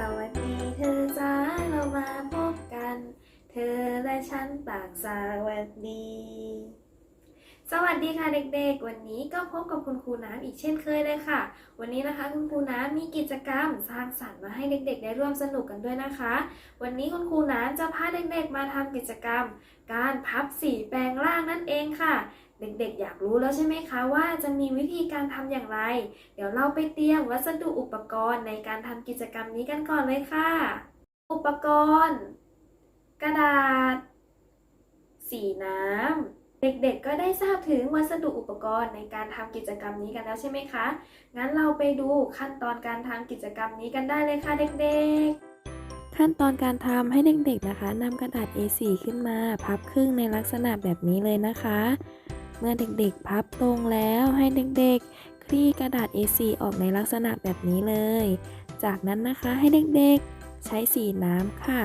สวัสดีเธอจ้าเรามาพบกัน เธอและฉันต่างสวัสดี สวัสดีค่ะเด็กๆ วันนี้ก็พบกับคุณครูน้ำอีกเช่นเคยเลยค่ะ วันนี้นะคะคุณครูน้ำมีกิจกรรมสร้างสรรค์มาให้เด็กๆ ได้ร่วมสนุกกันด้วยนะคะ วันนี้คุณครูน้ำจะพาเด็กๆ มาทำกิจกรรม การพับสีแปลงร่างนั่นเองค่ะ เด็กๆ อยากรู้แล้วใช่ไหมคะว่าจะมีวิธีการทำอย่างไร เดี๋ยวเราไปเตรียมวัสดุอุปกรณ์ในการทำกิจกรรมนี้กันก่อนเลยค่ะ อุปกรณ์ กระดาษ สีน้ำ เด็กๆ ก็ได้ทราบถึงวัสดุอุปกรณ์ในการทำกิจกรรมนี้กันแล้วใช่ไหมคะ งั้นเราไปดูขั้นตอนการทำกิจกรรมนี้กันได้เลยค่ะเด็กๆขั้นตอนการทำให้เด็กๆนะคะนำกระดาษ A4 ขึ้นมา พับครึ่งในลักษณะแบบนี้เลยนะคะ เมื่อเด็กๆ พับตรงแล้วให้เด็กๆ คลี่กระดาษ A4 ออกในลักษณะแบบนี้เลย จากนั้นนะคะให้เด็กๆ ใช้สีน้ำค่ะ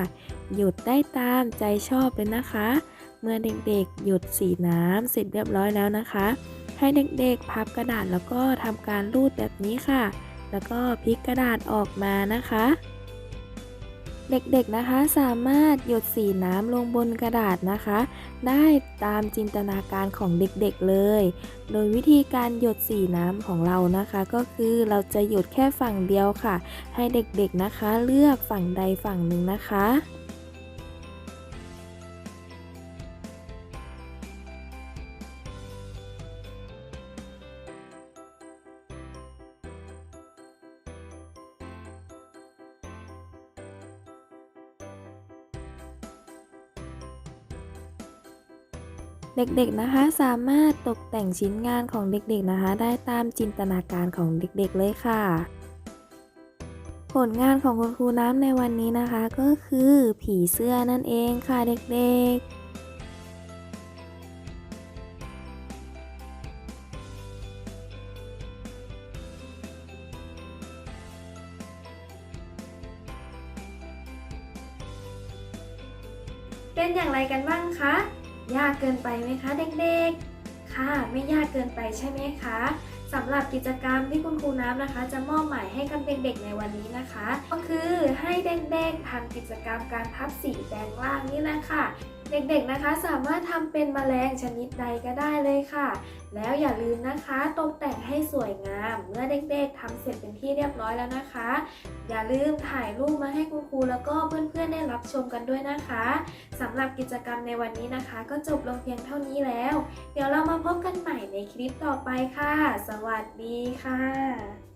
หยุดได้ตามใจชอบเลยนะคะ เมื่อเด็กๆ หยุดสีน้ำเสร็จเรียบร้อยแล้วนะคะ ให้เด็กๆ พับกระดาษแล้วก็ทำการรูดแบบนี้ค่ะ แล้วก็พลิกกระดาษออกมานะคะ เด็กๆนะคะสามารถหยดสีน้ำลงบนกระดาษนะคะ ได้ตามจินตนาการของเด็กๆเลย โดยวิธีการหยดสีน้ำของเรานะคะ ก็คือเราจะหยดแค่ฝั่งเดียวค่ะ ให้เด็กๆนะคะ เลือกฝั่งใดฝั่งหนึ่งนะคะ เด็กๆนะคะสามารถตกแต่งชิ้นงานของเด็กๆนะคะ ได้ตามจินตนาการของเด็กๆเลยค่ะ ผลงานของคุณครูน้ำในวันนี้นะคะ ก็คือผีเสื้อนั่นเองค่ะเด็กๆเป็นอย่างไรกันบ้างคะ ยากเกินไปไหมคะเด็กๆ ค่ะ ไม่ยากเกินไปใช่ไหมคะสำหรับกิจกรรมที่คุณครูน้ำนะคะ จะมอบหมายให้กับเด็กๆในวันนี้นะคะ ก็คือให้เด็กๆทำกิจกรรมการพับสีแปลงร่างนี่แหละค่ะ เด็กๆนะคะสามารถทำเป็นแมลงชนิดใดก็ได้เลยค่ะ แล้วอย่าลืมนะคะตกแต่งให้สวยงาม เมื่อเด็กๆทำเสร็จเป็นที่เรียบร้อยแล้วนะคะ อย่าลืมถ่ายรูปมาให้คุณครูแล้วก็เพื่อนๆได้รับชมกันด้วยนะคะสำหรับกิจกรรมในวันนี้นะคะ ก็จบลงเพียงเท่านี้แล้ว เดี๋ยวเรามาพบกันใหม่ในคลิปต่อไปค่ะ สวัสดีค่ะ